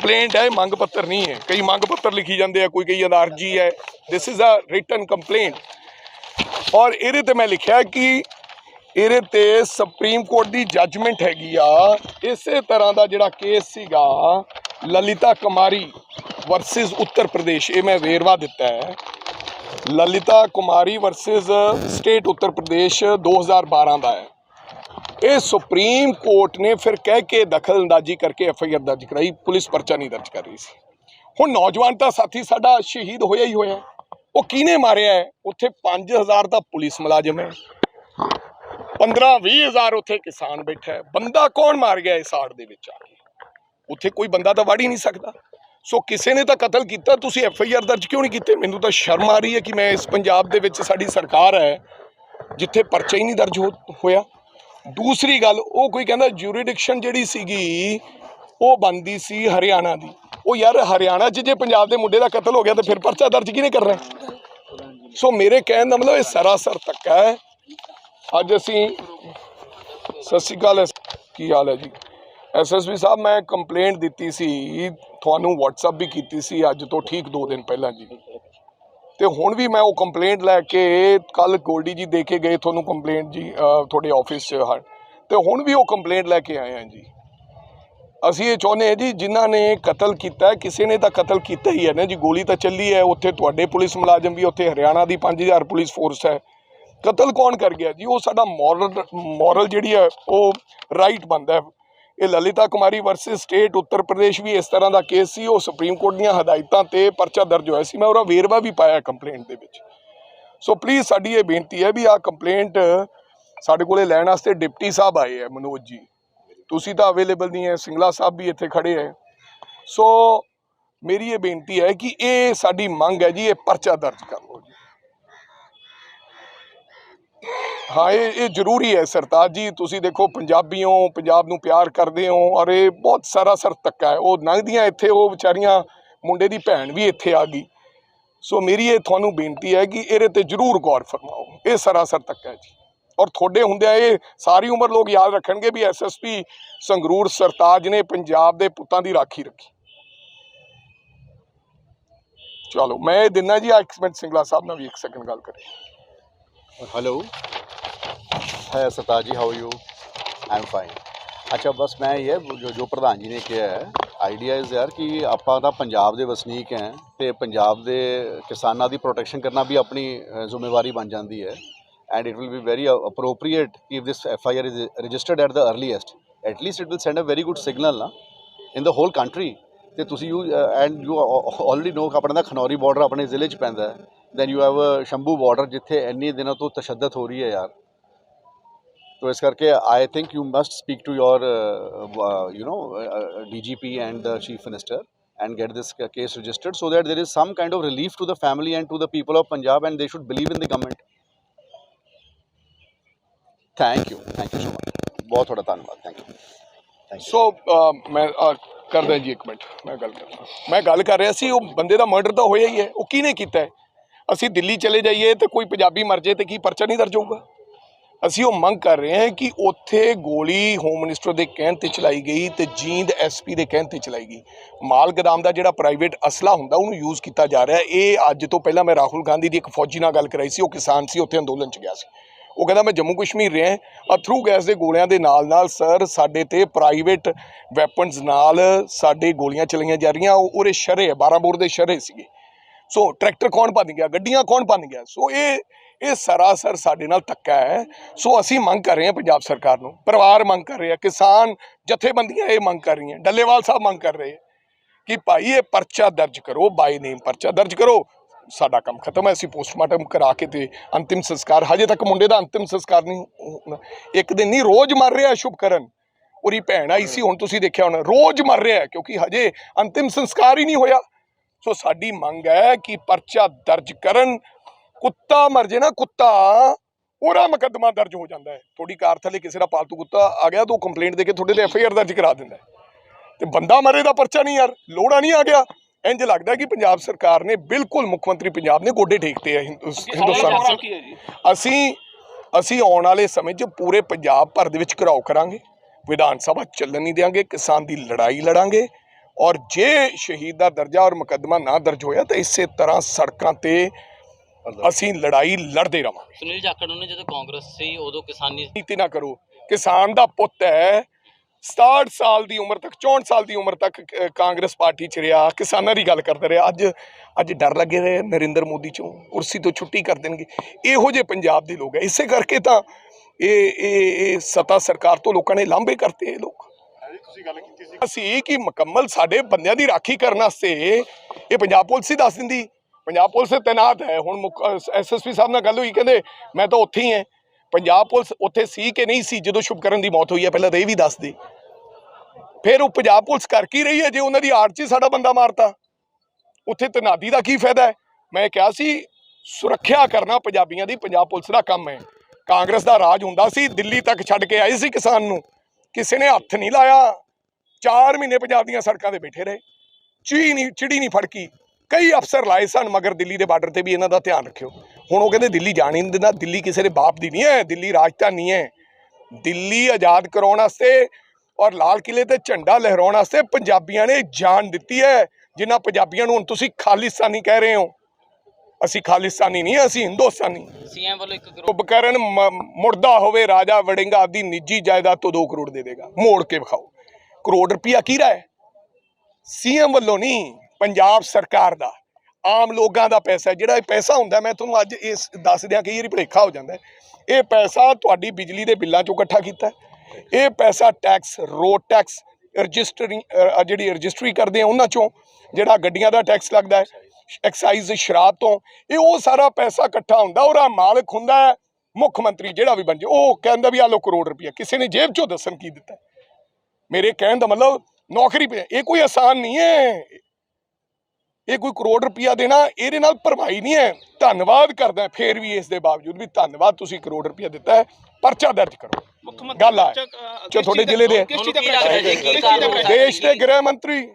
Complaint ਹੈ ਮੰਗ ਪੱਤਰ ਨਹੀਂ ਹੈ। ਕਈ ਮੰਗ ਪੱਤਰ ਲਿਖੀ ਜਾਂਦੇ ਆ, ਕੋਈ ਕਈ ਜਾਂਦਾ ਅਰਜੀ ਹੈ। This is a written complaint ਔਰ ਇਹਦੇ ਤੇ ਮੈਂ ਲਿਖਿਆ ਕਿ ਇਹਦੇ ਤੇ ਸੁਪਰੀਮ ਕੋਰਟ ਦੀ ਜੱਜਮੈਂਟ ਹੈਗੀ ਆ। ਇਸੇ ਤਰ੍ਹਾਂ ਦਾ ਜਿਹੜਾ ਕੇਸ ਸੀਗਾ, ਲਲਿਤਾ ਕੁਮਾਰੀ ਵਰਸਸ ਉੱਤਰ ਪ੍ਰਦੇਸ਼, ਇਹ ਮੈਂ ਵੇਰਵਾ ਦਿੱਤਾ ਹੈ। ਲਲਿਤਾ ਕੁਮਾਰੀ ਵਰਸਸ ਸਟੇਟ ਉੱਤਰ ਪ੍ਰਦੇਸ਼ 2012 ਦਾ ਹੈ। ਇਹ ਸੁਪਰੀਮ ਕੋਰਟ ਨੇ ਫਿਰ ਕਹਿ ਕੇ ਦਖਲਅੰਦਾਜ਼ੀ ਕਰਕੇ ਐਫ ਆਈ ਆਰ ਦਰਜ ਕਰਾਈ, ਪੁਲਿਸ ਪਰਚਾ ਨਹੀਂ ਦਰਜ ਕਰ ਰਹੀ ਸੀ। ਹੁਣ ਨੌਜਵਾਨ ਤਾਂ ਸਾਥੀ ਸਾਡਾ ਸ਼ਹੀਦ ਹੋਇਆ ਹੀ ਹੋਇਆ। ਉਹ ਕਿਹਨੇ ਮਾਰਿਆ ਹੈ? ਉੱਥੇ 5000 ਦਾ ਪੁਲਿਸ ਮੁਲਾਜ਼ਮ ਹੈ। 15 20000 ਉੱਥੇ ਕਿਸਾਨ ਬੈਠਾ ਹੈ। ਬੰਦਾ ਕੌਣ ਮਾਰ ਗਿਆ ਇਸ ਆੜ ਦੇ ਵਿੱਚ ਆ ਕੇ? ਉੱਥੇ ਕੋਈ ਬੰਦਾ ਤਾਂ ਵੜ ਹੀ ਨਹੀਂ ਸਕਦਾ। ਸੋ ਕਿਸੇ ਨੇ ਤਾਂ ਕਤਲ ਕੀਤਾ, ਤੁਸੀਂ ਐਫ ਆਈ ਆਰ ਦਰਜ ਕਿਉਂ ਨਹੀਂ ਕੀਤੇ? ਮੈਨੂੰ ਤਾਂ ਸ਼ਰਮ ਆ ਰਹੀ ਹੈ ਕਿ ਮੈਂ ਇਸ ਪੰਜਾਬ ਦੇ ਵਿੱਚ ਸਾਡੀ ਸਰਕਾਰ ਹੈ, ਜਿੱਥੇ ਪਰਚਾ ਹੀ ਨਹੀਂ ਦਰਜ ਹੋ- ਹੋਇਆ। ਦੂਸਰੀ ਗੱਲ, ਉਹ ਕੋਈ ਕਹਿੰਦਾ ਜੂਰੀਡਿਕਸ਼ਨ ਜਿਹੜੀ ਸੀਗੀ, ਉਹ ਬੰਦੀ ਸੀ ਹਰਿਆਣਾ ਦੀ। ਉਹ ਯਾਰ ਹਰਿਆਣਾ 'ਚ ਜੇ ਪੰਜਾਬ ਦੇ ਮੁੰਡੇ ਦਾ ਕਤਲ ਹੋ ਗਿਆ ਤਾਂ ਫਿਰ ਪਰਚਾ ਦਰਜ ਕਿਹਨੇ ਕਰਨਾ ਹੈ? ਸੋ ਮੇਰੇ ਕਹਿਣ ਦਾ ਮਤਲਬ ਇਹ ਸਰਾਸਰ ਤੱਕ ਹੈ। ਅੱਜ ਅਸੀਂ, ਸਤਿ ਸ਼੍ਰੀ ਅਕਾਲ ਕੀ ਹਾਲ ਹੈ ਜੀ? ਐਸਐਸਪੀ ਸਾਹਿਬ, ਮੈਂ ਕੰਪਲੇਂਟ ਦਿੱਤੀ ਸੀ, ਤੁਹਾਨੂੰ WhatsApp ਵੀ ਕੀਤੀ ਸੀ ਅੱਜ ਤੋਂ ਠੀਕ 2 ਦਿਨ ਪਹਿਲਾਂ ਜੀ। ਤੇ ਹੁਣ ਵੀ ਮੈਂ ਉਹ ਕੰਪਲੇਂਟ ਲੈ ਕੇ ਕੱਲ ਗੋਲਡੀ ਜੀ ਦੇ ਕੇ ਗਏ ਤੁਹਾਨੂੰ ਕੰਪਲੇਂਟ ਜੀ ਤੁਹਾਡੇ ਆਫਿਸ 'ਚ ਹਾਂ ਤੇ ਹੁਣ ਵੀ ਉਹ ਕੰਪਲੇਂਟ ਲੈ ਕੇ ਆਏ ਹਾਂ ਜੀ। ਅਸੀਂ ਇਹ ਚਾਹੁੰਦੇ ਹਾਂ ਜੀ, ਜਿਨ੍ਹਾਂ ਨੇ ਕਤਲ ਕੀਤਾ ਕਿਸੇ ਨੇ ਤਾਂ ਕਤਲ ਕੀਤਾ ਹੀ ਹੈ ਨਾ ਜੀ। ਗੋਲੀ ਤਾਂ ਚੱਲੀ ਹੈ, ਉੱਥੇ ਤੁਹਾਡੇ ਪੁਲਿਸ ਮੁਲਾਜ਼ਮ ਵੀ, ਉੱਥੇ ਹਰਿਆਣਾ ਦੀ 5000 ਪੁਲਿਸ ਫੋਰਸ ਹੈ। ਕਤਲ ਕੌਣ ਕਰ ਗਿਆ ਜੀ? ਉਹ ਸਾਡਾ ਮੋਰਲ ਮੋਰਲ ਜਿਹੜੀ ਹੈ, ਉਹ ਰਾਈਟ ਬੰਦਾ ਹੈ। ਇਹ ਲਲਿਤਾ ਕੁਮਾਰੀ ਵਰਸਸ ਸਟੇਟ ਉੱਤਰ ਪ੍ਰਦੇਸ਼ ਵੀ ਇਸ ਤਰ੍ਹਾਂ ਦਾ ਕੇਸ ਸੀ, ਉਹ ਸੁਪਰੀਮ ਕੋਰਟ ਦੀਆਂ ਹਦਾਇਤਾਂ ਤੇ ਪਰਚਾ ਦਰਜ ਹੋਇਆ ਸੀ। ਮੈਂ ਉਹਦਾ ਵੇਰਵਾ ਵੀ ਪਾਇਆ ਕੰਪਲੇਂਟ ਦੇ ਵਿੱਚ। ਸੋ ਪਲੀਜ਼ ਸਾਡੀ ਇਹ ਬੇਨਤੀ ਹੈ ਵੀ ਆਹ ਕੰਪਲੇਂਟ ਸਾਡੇ ਕੋਲੇ ਲੈਣ ਵਾਸਤੇ ਡਿਪਟੀ ਸਾਹਿਬ ਆਏ ਹੈ, ਮਨੋਜ ਜੀ। ਤੁਸੀਂ ਤਾਂ ਅਵੇਲੇਬਲ ਨਹੀਂ ਹੈ, ਸਿੰਗਲਾ ਸਾਹਿਬ ਵੀ ਇੱਥੇ ਖੜੇ ਹੈ। ਸੋ ਮੇਰੀ ਇਹ ਬੇਨਤੀ ਹੈ ਕਿ ਇਹ ਸਾਡੀ ਮੰਗ ਹੈ ਜੀ, ਇਹ ਪਰਚਾ ਦਰਜ ਕਰ ਲਓ ਜੀ ਹਾਂ, ਇਹ ਇਹ ਜ਼ਰੂਰੀ ਹੈ ਸਰਤਾਜ ਜੀ, ਤੁਸੀਂ ਦੇਖੋ ਪੰਜਾਬੀ ਹੋ ਪੰਜਾਬ ਨੂੰ ਪਿਆਰ ਕਰਦੇ ਹੋ ਔਰ ਇਹ ਬਹੁਤ ਸਾਰਾ ਸਰ ਧੱਕਾ ਹੈ। ਉਹ ਲੰਘਦੀਆਂ ਇੱਥੇ, ਉਹ ਵਿਚਾਰੀਆਂ, ਮੁੰਡੇ ਦੀ ਭੈਣ ਵੀ ਇੱਥੇ ਆ ਗਈ। ਸੋ ਮੇਰੀ ਇਹ ਤੁਹਾਨੂੰ ਬੇਨਤੀ ਹੈ ਕਿ ਇਹਦੇ ਤੇ ਜ਼ਰੂਰ ਗੌਰ ਫਰਮਾਓ। ਇਹ ਸਰਾਸਰ ਤੱਕਾ ਹੈ ਜੀ। ਔਰ ਤੁਹਾਡੇ ਹੁੰਦਿਆਂ ਇਹ ਸਾਰੀ ਉਮਰ ਲੋਕ ਯਾਦ ਰੱਖਣਗੇ ਵੀ ਐਸਐਸਪੀ ਸੰਗਰੂਰ ਸਰਤਾਜ ਨੇ ਪੰਜਾਬ ਦੇ ਪੁੱਤਾਂ ਦੀ ਰਾਖੀ ਰੱਖੀ। ਚਲੋ, ਮੈਂ ਇਹ ਦਿਨਾ ਜੀ ਇੱਕ ਸਿੰਗਲਾ ਸਾਹਿਬ ਨਾਲ ਵੀ ਇੱਕ ਸੈਕਿੰਡ ਗੱਲ ਕਰੇ ਹੈਲੋ है Sartaj ji how you I am fine ਅੱਛਾ ਬਸ ਮੈਂ ਇਹ ਹੈ ਜੋ ਜੋ ਪ੍ਰਧਾਨ ਜੀ ਨੇ ਕਿਹਾ ਹੈ ਆਈਡੀਆ ਇਜ਼ ਯਾਰ ਕਿ ਆਪਾਂ ਤਾਂ ਪੰਜਾਬ ਦੇ ਵਸਨੀਕ ਹੈ ਤੇ ਪੰਜਾਬ ਦੇ ਕਿਸਾਨਾਂ ਦੀ ਪ੍ਰੋਟੈਕਸ਼ਨ ਕਰਨਾ ਵੀ ਆਪਣੀ ਅ, ਜ਼ਿੰਮੇਵਾਰੀ ਬਣ ਜਾਂਦੀ ਹੈ and it will be very appropriate if this F I R is registered at the earliest at least it will send a very good signal ਨਾ ਇਨ ਦ ਹੋਲ ਕੰਟਰੀ ਤੇ ਤੁਸੀਂ you and you already know ਆਪਣਾ ਦਾ Khanauri border ਆਪਣੇ ਜ਼ਿਲ੍ਹੇ 'ਚ ਪੈਂਦਾ ਹੈ then you have Shambhu border ਜਿੱਥੇ ਇੰਨੇ ਦਿਨਾਂ ਤੋਂ ਤਸ਼ੱਦਦ ਹੋ ਰਹੀ ਹੈ ਯਾਰ ਤੋ ਇਸ ਕਰਕੇ I think you must speak to your you know DGP and the chief minister and get this ca- case registered so that there is some kind of relief to the family and to the people of Punjab and they should believe in the government. Thank you. Thank you so much. ਬਹੁਤ ਤੁਹਾਡਾ ਧੰਨਵਾਦ thank you thank you so uh, ਮੈਂ ਅ, ਕਰਦਾ ਜੀ ਇੱਕ minute ਮੈਂ ਗੱਲ ਕਰਦਾ ਮੈਂ ਗੱਲ ਕਰ ਰਿਹਾ ਸੀ ਉਹ ਬੰਦੇ ਦਾ ਮਰਡਰ ਤਾਂ ਹੋਇਆ ਹੀ ਹੈ ਉਹ ਕਿਹਨੇ ਕੀਤਾ ਹੈ ਅਸੀਂ ਦਿੱਲੀ ਚਲੇ ਜਾਈਏ ਤੇ ਕੋਈ ਪੰਜਾਬੀ ਮਰ ਜੇ ਤੇ ਕੀ ਪਰਚਾ ਨਹੀਂ ਦਰਜ ਹੋਊਗਾ ਅਸੀਂ ਉਹ ਮੰਗ ਕਰ ਰਹੇ ਹਾਂ ਕਿ ਉੱਥੇ ਗੋਲੀ ਹੋਮ ਮਿਨਿਸਟਰ ਦੇ ਕਹਿਣ ਤੇ ਚਲਾਈ ਗਈ ਤੇ ਜੀਂਦ ਐਸਪੀ ਦੇ ਕਹਿਣ ਤੇ ਚਲਾਈ ਗਈ। ਮਾਲ ਗਦਾਮ ਦਾ ਜਿਹੜਾ ਪ੍ਰਾਈਵੇਟ ਅਸਲਾ ਹੁੰਦਾ, ਉਹਨੂੰ ਯੂਜ਼ ਕੀਤਾ ਜਾ ਰਿਹਾ। ਇਹ ਅੱਜ ਤੋਂ ਪਹਿਲਾਂ ਮੈਂ ਰਾਹੁਲ ਗਾਂਧੀ ਦੀ ਇੱਕ ਫੌਜੀ ਨਾਲ ਗੱਲ ਕਰਾਈ ਸੀ, ਉਹ ਕਿਸਾਨ ਸੀ, ਉੱਥੇ ਅੰਦੋਲਨ 'ਚ ਗਿਆ ਸੀ। ਉਹ ਕਹਿੰਦਾ, ਮੈਂ ਜੰਮੂ ਕਸ਼ਮੀਰ ਰਿਹਾ ਅਥਰੂ ਗੈਸ ਦੇ ਗੋਲਿਆਂ ਦੇ ਨਾਲ ਨਾਲ ਸਰ ਸਾਡੇ ਤੇ ਪ੍ਰਾਈਵੇਟ ਵੈਪਨਸ ਨਾਲ ਸਾਡੇ ਗੋਲੀਆਂ ਚਲਾਈਆਂ ਜਾ ਰਹੀਆਂ। ਉਹ ਉਹਦੇ ਸ਼ਰੇ 12 ਬੋਰ ਦੇ ਸ਼ਰੇ ਸੀਗੇ। ਸੋ ਟਰੈਕਟਰ ਕੌਣ ਭੰਨ ਗਿਆ? ਗੱਡੀਆਂ ਕੌਣ ਭੰਨ ਗਿਆ? ਸੋ ਇਹ ਇਹ ਸਰਾਸਰ ਸਾਡੇ ਨਾਲ ਧੱਕਾ ਹੈ। ਸੋ ਅਸੀਂ ਮੰਗ ਕਰ ਰਹੇ ਹਾਂ ਪੰਜਾਬ ਸਰਕਾਰ ਨੂੰ। ਪਰਿਵਾਰ ਮੰਗ ਕਰ ਰਹੇ ਆ ਕਿਸਾਨ ਜਥੇਬੰਦੀਆਂ ਇਹ ਮੰਗ ਕਰ ਰਹੀਆਂ। ਡੱਲੇਵਾਲ ਸਾਹਿਬ ਮੰਗ ਕਰ ਰਹੇ ਕਿ ਭਾਈ ਇਹ ਪਰਚਾ ਦਰਜ ਕਰੋ ਬਾਈ ਨੇਮ ਪਰਚਾ ਦਰਜ ਕਰੋ। ਸਾਡਾ ਕੰਮ ਖਤਮ ਹੈ, ਅਸੀਂ ਪੋਸਟਮਾਰਟਮ ਕਰਾ ਕੇ ਤੇ ਅੰਤਿਮ ਸੰਸਕਾਰ, ਹਜੇ ਤੱਕ ਮੁੰਡੇ ਦਾ ਅੰਤਿਮ ਸੰਸਕਾਰ ਨਹੀਂ ਇੱਕ ਦਿਨ ਨਹੀਂ, ਰੋਜ਼ ਮਰ ਰਿਹਾ ਸ਼ੁਭਕਰਨ। ਉਹਦੀ ਭੈਣ ਆਈ ਸੀ, ਹੁਣ ਤੁਸੀਂ ਦੇਖਿਆ ਹੋਣਾ, ਰੋਜ਼ ਮਰ ਰਿਹਾ ਕਿਉਂਕਿ ਹਜੇ ਅੰਤਿਮ ਸੰਸਕਾਰ ਹੀ ਨਹੀਂ ਹੋਇਆ। ਸੋ ਸਾਡੀ ਮੰਗ ਹੈ ਕਿ ਪਰਚਾ ਦਰਜ ਕਰਨ। ਕੁੱਤਾ ਮਰ ਜੇ ਨਾ ਕੁੱਤਾ ਉਹਦਾ ਮੁਕੱਦਮਾ ਦਰਜ ਹੋ ਜਾਂਦਾ ਹੈ। ਤੁਹਾਡੀ ਕਾਰ ਥੱਲੇ ਕਿਸੇ ਦਾ ਪਾਲਤੂ ਕੁੱਤਾ ਆ ਗਿਆ ਤਾਂ ਉਹ ਕੰਪਲੇਂਟ ਦੇ ਕੇ ਤੁਹਾਡੇ ਤੇ ਐਫ ਆਈ ਆਰ ਦਰਜ ਕਰਾ ਦਿੰਦਾ। ਤੇ ਬੰਦਾ ਮਰੇ ਦਾ ਪਰਚਾ ਨਹੀਂ ਯਾਰ ਲੋੜਾ ਨਹੀਂ ਆ ਗਿਆ। ਇੰਜ ਲੱਗਦਾ ਕਿ ਪੰਜਾਬ ਸਰਕਾਰ ਨੇ ਬਿਲਕੁਲ ਮੁੱਖ ਮੰਤਰੀ ਪੰਜਾਬ ਨੇ ਗੋਡੇ ਠੇਕਤੇ ਆ ਹਿੰਦੁਸ- ਹਿੰਦੁਸਤਾਨ ਅਸੀਂ ਅਸੀਂ ਆਉਣ ਵਾਲੇ ਸਮੇਂ 'ਚ ਪੂਰੇ ਪੰਜਾਬ ਭਰ ਦੇ ਵਿੱਚ ਘਿਰਾਓ ਕਰਾਂਗੇ। ਵਿਧਾਨ ਸਭਾ ਚੱਲਣ ਨਹੀਂ ਦੇਵਾਂਗੇ ਕਿਸਾਨ ਦੀ ਲੜਾਈ ਲੜਾਂਗੇ। ਔਰ ਜੇ ਸ਼ਹੀਦ ਦਾ ਦਰਜਾ ਔਰ ਮੁਕੱਦਮਾ ਨਾ ਦਰਜ ਹੋਇਆ ਤਾਂ ਇਸੇ ਤਰ੍ਹਾਂ ਸੜਕਾਂ ਤੇ ਅਸੀਂ ਲੜਾਈ ਲੜਦੇ ਰਵਾਂਗੇ ਸੁਨੀਲ ਜਾਖੜ ਨੇ ਜਦੋਂ ਕਾਂਗਰਸ ਸੀ ਉਦੋਂ ਕਿਸਾਨੀ ਨੀਤੀ ਨਾ ਕਰੋ। ਕਿਸਾਨ ਦਾ ਪੁੱਤ ਹੈ 67 ਸਾਲ ਦੀ ਉਮਰ ਤੱਕ 64 ਸਾਲ ਦੀ ਉਮਰ ਤੱਕ ਕਾਂਗਰਸ ਪਾਰਟੀ ਚ ਰਿਹਾ। ਕਿਸਾਨਾਂ ਦੀ ਗੱਲ ਕਰਦਾ ਰਿਹਾ। ਅੱਜ ਅੱਜ ਡਰ ਲੱਗੇ ਰਹੇ ਨਰਿੰਦਰ ਮੋਦੀ ਚੋਂ। ਕੁਰਸੀ ਤੋਂ ਛੁੱਟੀ ਕਰ ਦੇਣਗੇ। ਇਹੋ ਜਿਹੇ ਪੰਜਾਬ ਦੇ ਲੋਕ ਹੈ। ਇਸੇ ਕਰਕੇ ਤਾਂ ਇਹ ਇਹ ਇਹ ਸਤਾ ਸਰਕਾਰ ਤੋਂ ਲੋਕਾਂ ਨੇ ਲਾਂਭੇ ਕਰਤੇ ਇਹ ਲੋਕ। ਤੁਸੀਂ ਗੱਲ ਕੀਤੀ ਸੀ। ਅਸੀਂ ਕਿ ਮੁਕੰਮਲ ਸਾਡੇ ਬੰਦਿਆਂ ਦੀ ਰਾਖੀ ਕਰਨ ਵਾਸਤੇ ਇਹ ਪੰਜਾਬ ਪੁਲਿਸ ਹੀ ਦੱਸ ਦਿੰਦੀ। ਪੰਜਾਬ ਪੁਲਿਸ ਤੈਨਾਤ ਹੈ। ਹੁਣ ਐਸਐਸਪੀ ਸਾਹਿਬ ਨਾਲ ਗੱਲ ਹੋਈ, ਕਹਿੰਦੇ ਮੈਂ ਤਾਂ ਉੱਥੇ ਹੀ ਹਾਂ। ਪੰਜਾਬ ਪੁਲਿਸ ਉੱਥੇ ਸੀ ਕਿ ਨਹੀਂ ਸੀ, ਜਦੋਂ ਸ਼ੁਭਕਰਨ ਦੀ ਮੌਤ ਹੋਈ ਹੈ, ਪਹਿਲਾਂ ਤਾਂ ਇਹ ਵੀ ਦੱਸ ਦੇ। ਫਿਰ ਉਹ ਪੰਜਾਬ ਪੁਲਿਸ ਕਰ ਕੀ ਰਹੀ ਹੈ ਜੇ ਉਹਨਾਂ ਦੀ ਆੜ 'ਚ ਹੀ ਸਾਡਾ ਬੰਦਾ ਮਾਰਤਾ? ਉੱਥੇ ਤਨਾਦੀ ਦਾ ਕੀ ਫਾਇਦਾ ਹੈ? ਮੈਂ ਕਿਹਾ ਸੀ, ਸੁਰੱਖਿਆ ਕਰਨਾ ਪੰਜਾਬੀਆਂ ਦੀ ਪੰਜਾਬ ਪੁਲਿਸ ਦਾ ਕੰਮ ਹੈ। ਕਾਂਗਰਸ ਦਾ ਰਾਜ ਹੁੰਦਾ ਸੀ, ਦਿੱਲੀ ਤੱਕ ਛੱਡ ਕੇ ਆਏ ਸੀ ਕਿਸਾਨ ਨੂੰ। ਕਿਸੇ ਨੇ ਹੱਥ ਨਹੀਂ ਲਾਇਆ। 4 ਮਹੀਨੇ ਪੰਜਾਬ ਦੀਆਂ ਸੜਕਾਂ ਤੇ ਬੈਠੇ ਰਹੇ। ਚੀ ਨਹੀਂ, ਚਿੜੀ ਨਹੀਂ ਫੜਕੀ। ਕਈ ਅਫਸਰ ਲਾਏ ਸਨ, ਮਗਰ ਦਿੱਲੀ ਦੇ ਬਾਰਡਰ ਤੇ ਵੀ ਇਹਨਾਂ ਦਾ ਧਿਆਨ ਰੱਖਿਓ। ਹੁਣ ਉਹ ਕਹਿੰਦੇ ਦਿੱਲੀ ਜਾਣ ਹੀ ਨਹੀਂ ਦਿੰਦਾ। ਦਿੱਲੀ ਕਿਸੇ ਦੇ ਬਾਪ ਦੀ ਨਹੀਂ ਹੈ, ਦਿੱਲੀ ਰਾਜਧਾਨੀ ਹੈ। ਦਿੱਲੀ ਆਜ਼ਾਦ ਕਰਾਉਣ ਵਾਸਤੇ ਔਰ ਲਾਲ ਕਿਲੇ ਤੇ ਝੰਡਾ ਲਹਿਰਾਉਣ ਵਾਸਤੇ ਪੰਜਾਬੀਆਂ ਨੇ ਜਾਨ ਦਿੱਤੀ ਹੈ, ਜਿਨ੍ਹਾਂ ਪੰਜਾਬੀਆਂ ਨੂੰ ਹੁਣ ਤੁਸੀਂ ਖਾਲਿਸਤਾਨੀ ਕਹਿ ਰਹੇ ਹੋ। ਅਸੀਂ ਖਾਲਿਸਤਾਨੀ ਨਹੀਂ ਅਸੀਂ ਹਿੰਦੁਸਤਾਨੀ ਸੀਐਮ ਵੱਲੋਂ 1 ਕਰੋੜ ਉਪਕਰਨ ਮ- ਮੁੜਦਾ ਹੋਵੇ ਰਾਜਾ ਵੜਿੰਗਾ ਆਪਦੀ ਨਿੱਜੀ ਜਾਇਦਾਦ ਤੋਂ 2 ਕਰੋੜ ਦੇ ਦੇਗਾ ਮੋੜ ਕੇ ਵਿਖਾਓ ਕਰੋੜ ਰੁਪਿਆ ਕਿਹਦਾ ਹੈ ਸੀਐਮ ਵੱਲੋਂ ਨਹੀਂ ਪੰਜਾਬ ਸਰਕਾਰ ਦਾ ਆਮ ਲੋਕਾਂ ਦਾ ਪੈਸਾ। ਜਿਹੜਾ ਇਹ ਪੈਸਾ ਹੁੰਦਾ ਮੈਂ ਤੁਹਾਨੂੰ ਅੱਜ ਇਸ ਦੱਸ ਦਿਆਂ ਕਈ ਵਾਰੀ ਭੁਲੇਖਾ ਹੋ ਜਾਂਦਾ। ਇਹ ਪੈਸਾ ਤੁਹਾਡੀ ਬਿਜਲੀ ਦੇ ਬਿੱਲਾਂ ਚੋਂ ਇਕੱਠਾ ਕੀਤਾ। ਇਹ ਪੈਸਾ ਟੈਕਸ ਰੋਡ ਟੈਕਸ ਰਜਿਸਟਰੀ ਜਿਹੜੀ ਰਜਿਸਟਰੀ ਕਰਦੇ ਆ ਉਹਨਾਂ ਚੋਂ ਜਿਹੜਾ ਗੱਡੀਆਂ ਦਾ ਟੈਕਸ ਲੱਗਦਾ ਹੈ ਐਕਸਾਈਜ਼ ਸ਼ਰਾਬ ਤੋਂ ਇਹ ਉਹ ਸਾਰਾ ਪੈਸਾ ਇਕੱਠਾ ਹੁੰਦਾ ਉਹਦਾ ਮਾਲਕ ਹੁੰਦਾ ਹੈ ਮੁੱਖ ਮੰਤਰੀ ਜਿਹੜਾ ਵੀ ਬਣ ਜੇ ਉਹ ਕਹਿੰਦਾ ਵੀ ਆ ਲੋ ਕਰੋੜ ਰੁਪਇਆ ਕਿਸੇ ਨੇ ਜੇਬ ਚੋਂ ਦੱਸਣ ਕੀ ਦਿੱਤਾ। ਮੇਰੇ ਕਹਿਣ ਦਾ ਮਤਲਬ ਨੌਕਰੀ ਪੇ ਇਹ ਕੋਈ ਆਸਾਨ ਨਹੀਂ ਹੈ। ਇਹ ਕੋਈ ਕਰੋੜ ਰੁਪਇਆ ਦੇਣਾ ਇਹਦੇ ਨਾਲ ਭਰਵਾਈ ਨਹੀਂ ਹੈ। ਧੰਨਵਾਦ ਕਰਦਾ ਫੇਰ ਵੀ ਇਸ ਦੇ ਬਾਵਜੂਦ ਵੀ ਧੰਨਵਾਦ ਤੁਸੀਂ ਕਰੋੜ ਰੁਪਇਆ ਦਿੱਤਾ ਹੈ ਪਰਚਾ ਦਰਜ ਕਰੋ। ਮੁੱਖ ਮੰਤਰੀ ਗੱਲ ਆ ਜੋ ਤੁਹਾਡੇ ਜ਼ਿਲ੍ਹੇ ਦੇ? ਦੇਸ਼ ਦੇ ਗ੍ਰਹਿ ਮੰਤਰੀ।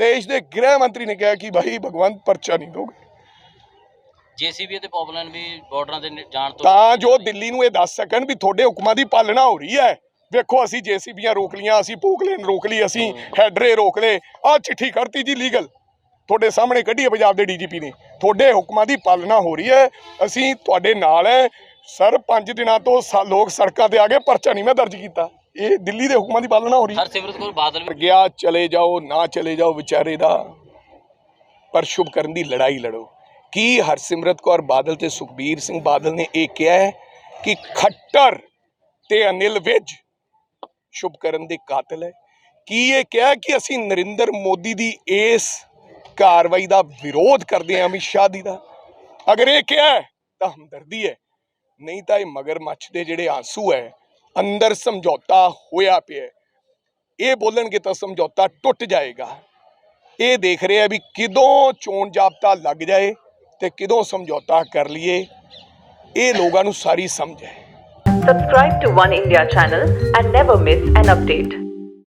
ਦੇਸ਼ ਦੇ ਗ੍ਰਹਿ ਮੰਤਰੀ ਨੇ ਕਿਹਾ ਕਿ ਭਾਈ ਭਗਵੰਤ ਪਰਚਾ ਨਹੀਂ ਦੋਗੇ ਜੀਸੀਬੀ ਤੇ ਪੌਪਲਾਈਨ ਵੀ ਬਾਰਡਰਾਂ ਦੇ ਜਾਣ ਤੋਂ ਤਾਂ ਜੋ ਦਿੱਲੀ ਨੂੰ ਇਹ ਦੱਸ ਸਕਣ ਵੀ ਤੁਹਾਡੇ ਹੁਕਮਾਂ ਦੀ ਪਾਲਣਾ ਹੋ ਰਹੀ ਹੈ। ਵੇਖੋ ਅਸੀਂ ਜੇਸੀਬੀਆਂ ਰੋਕ ਲੀਆਂ ਅਸੀਂ ਪੋਕਲੇਨ ਰੋਕ ਲਈ ਅਸੀਂ ਹੈਡਰੇ ਰੋਕ ਲਏ। ਆ ਚਿੱਠੀ ਕਰਤੀ ਜੀ ਲੀਗਲ। ਤੁਹਾਡੇ ਸਾਹਮਣੇ ਕੱਢੀ ਹੈ ਪੰਜਾਬ ਦੇ ਡੀਜੀਪੀ ਨੇ। ਤੁਹਾਡੇ ਹੁਕਮਾਂ ਦੀ ਪਾਲਣਾ ਹੋ ਰਹੀ ਹੈ। ਅਸੀਂ ਤੁਹਾਡੇ ਨਾਲ ਹੈ। ਸਰ 5 ਦਿਨਾਂ ਤੋਂ ਲੋਕ ਸੜਕਾਂ ਤੇ ਆ ਗਏ ਪਰਚਾ ਨਹੀਂ ਮੈਂ ਦਰਜ ਕੀਤਾ। ਇਹ ਦਿੱਲੀ ਦੇ ਹੁਕਮਾਂ ਦੀ ਪਾਲਣਾ ਹੋ ਰਹੀ। ਹੈ ਹਰਸਿਮਰਤ ਕੌਰ ਬਾਦਲ ਵੀ ਗਿਆ ਚਲੇ ਜਾਓ ਨਾ ਚਲੇ ਜਾਓ ਵਿਚਾਰੇ ਦਾ। ਪਰ ਸ਼ੁਭ ਕਰਨ ਦੀ ਲੜਾਈ ਲੜੋ। ਕੀ ਹਰਸਿਮਰਤ ਕੌਰ ਬਾਦਲ ਤੇ ਸੁਖਬੀਰ ਸਿੰਘ ਬਾਦਲ ਨੇ ਇਹ ਕਿਹਾ ਹੈ ਕਿ ਖੱਟਰ ਤੇ ਅਨਿਲ ਵਿਜ ਸ਼ੁਭ ਕਰਨ ਦੇ ਕਾਤਲ ਹੈ? ਕੀ ਇਹ ਕਿਹਾ ਕਿ ਅਸੀਂ ਨਰਿੰਦਰ ਮੋਦੀ ਦੀ ਇਸ ਕਾਰਵਾਈ ਦਾ ਵਿਰੋਧ ਕਰਦੇ ਹਾਂ ਅਮਿਤ ਸ਼ਾਹ ਦੀ ਦਾ? ਅਗਰ ਇਹ ਕਿਹਾ ਤਾਂ ਹਮਦਰਦੀ ਹੈ। ਨਹੀਂ ਤਾਂ ਇਹ ਮਗਰਮੱਛ ਦੇ ਜਿਹੜੇ ਆਂਸੂ ਹੈ ਅੰਦਰ ਸਮਝੌਤਾ ਹੋਇਆ ਪਿਆ ਇਹ ਬੋਲਣਗੇ ਤਾਂ ਸਮਝੌਤਾ ਟੁੱਟ ਜਾਏਗਾ। ਇਹ ਦੇਖ ਰਹੇ ਆ ਵੀ ਕਿਦੋਂ ਚੋਣ ਜਾਬਤਾ ਲੱਗ ਜਾਏ ਤੇ ਕਿਦੋਂ ਸਮਝੌਤਾ ਕਰ ਲਈਏ। ਇਹ ਲੋਕਾਂ ਨੂੰ ਸਾਰੀ ਸਮਝ ਹੈ। Subscribe to One India channel and never miss an update.